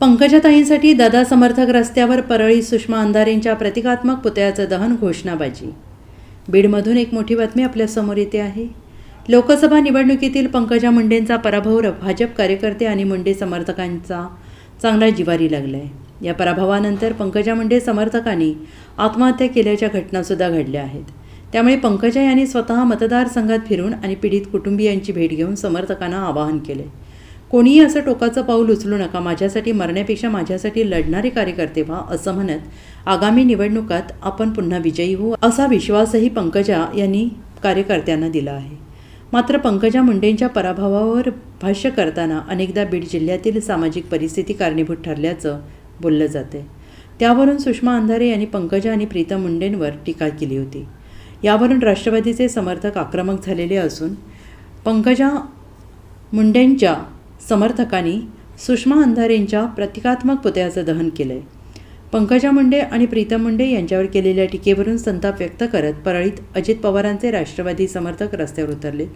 पंकजाताईंसाठी दादा समर्थक रस्त्यावर परळी सुषमा अंधारेंच्या प्रतिकात्मक पुतळ्याचं दहन घोषणाबाजी. बीडमधून एक मोठी बातमी आपल्यासमोर येते आहे. लोकसभा निवडणुकीतील पंकजा मुंडेंचा पराभव भाजप कार्यकर्ते आणि मुंडे समर्थकांचा चांगला जिवारी लागला आहे या पराभवानंतर पंकजा मुंडे समर्थकांनी आत्महत्या केल्याच्या घटनासुद्धा घडल्या आहेत. त्यामुळे पंकजा यांनी स्वतः मतदारसंघात फिरून आणि पीडित कुटुंबियांची भेट घेऊन समर्थकांना आवाहन केले कोणीही असं टोकाचं पाऊल उचलू नका. माझ्यासाठी मरण्यापेक्षा माझ्यासाठी लढणारे कार्यकर्ते व्हा असं म्हणत आगामी निवडणुकात आपण पुन्हा विजयी होऊ असा विश्वासही पंकजा यांनी कार्यकर्त्यांना दिला आहे. मात्र पंकजा मुंडेंच्या पराभवावर भाष्य करताना अनेकदा बीड जिल्ह्यातील सामाजिक परिस्थिती कारणीभूत ठरल्याचं बोललं जाते त्यावरून सुषमा अंधारे यांनी पंकजा आणि प्रीतम मुंडेंवर टीका केली होती. यावरून राष्ट्रवादीचे समर्थक आक्रमक झालेले असून पंकजा मुंडेंच्या समर्थकांनी सुषमा अंधारेंच्या प्रतिकात्मक पुतळ्याचं दहन केलं आहे पंकजा मुंडे आणि प्रीतम मुंडे यांच्यावर केलेल्या टीकेवरून संताप व्यक्त करत परळीत अजित पवारांचे राष्ट्रवादी समर्थक रस्त्यावर उतरलेत.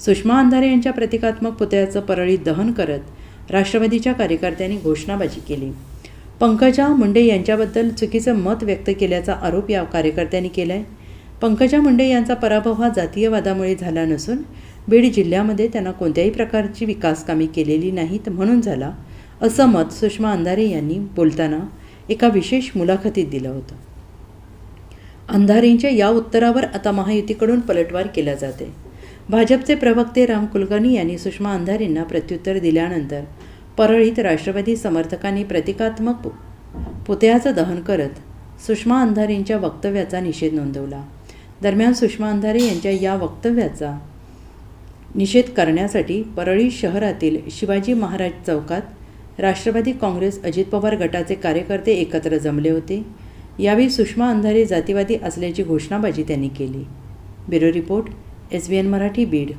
सुषमा अंधारे यांच्या प्रतिकात्मक पुतळ्याचं परळीत दहन करत राष्ट्रवादीच्या कार्यकर्त्यांनी घोषणाबाजी केली. पंकजा मुंडे यांच्याबद्दल चुकीचं मत व्यक्त केल्याचा आरोप या कार्यकर्त्यांनी केला आहे पंकजा मुंडे यांचा पराभव हा जातीयवादामुळे झाला नसून बीड जिल्ह्यामध्ये त्यांना कोणत्याही प्रकारची विकासकामे केलेली नाहीत म्हणून झाला असं मत सुषमा अंधारे यांनी बोलताना एका विशेष मुलाखतीत दिलं होतं. अंधारेंच्या या उत्तरावर आता महायुतीकडून पलटवार केला जाते. भाजपचे प्रवक्ते राम कुलकर्णी यांनी सुषमा अंधारेंना प्रत्युत्तर दिल्यानंतर परळीत राष्ट्रवादी समर्थकांनी प्रतिकात्मक पु- पुतळ्याचं दहन करत सुषमा अंधारेंच्या वक्तव्याचा निषेध नोंदवला. दरम्यान सुषमा अंधारे यांच्या या वक्तव्याचा निषेध करण्यासाठी परळी शहरातील शिवाजी महाराज चौकात राष्ट्रवादी काँग्रेस अजित पवार गटाचे कार्यकर्ते एकत्र जमले होते. यावेळी सुषमा अंधारे जातीवादी असल्याची घोषणाबाजी त्यांनी केली. Bureau report S B N Marathi Beed.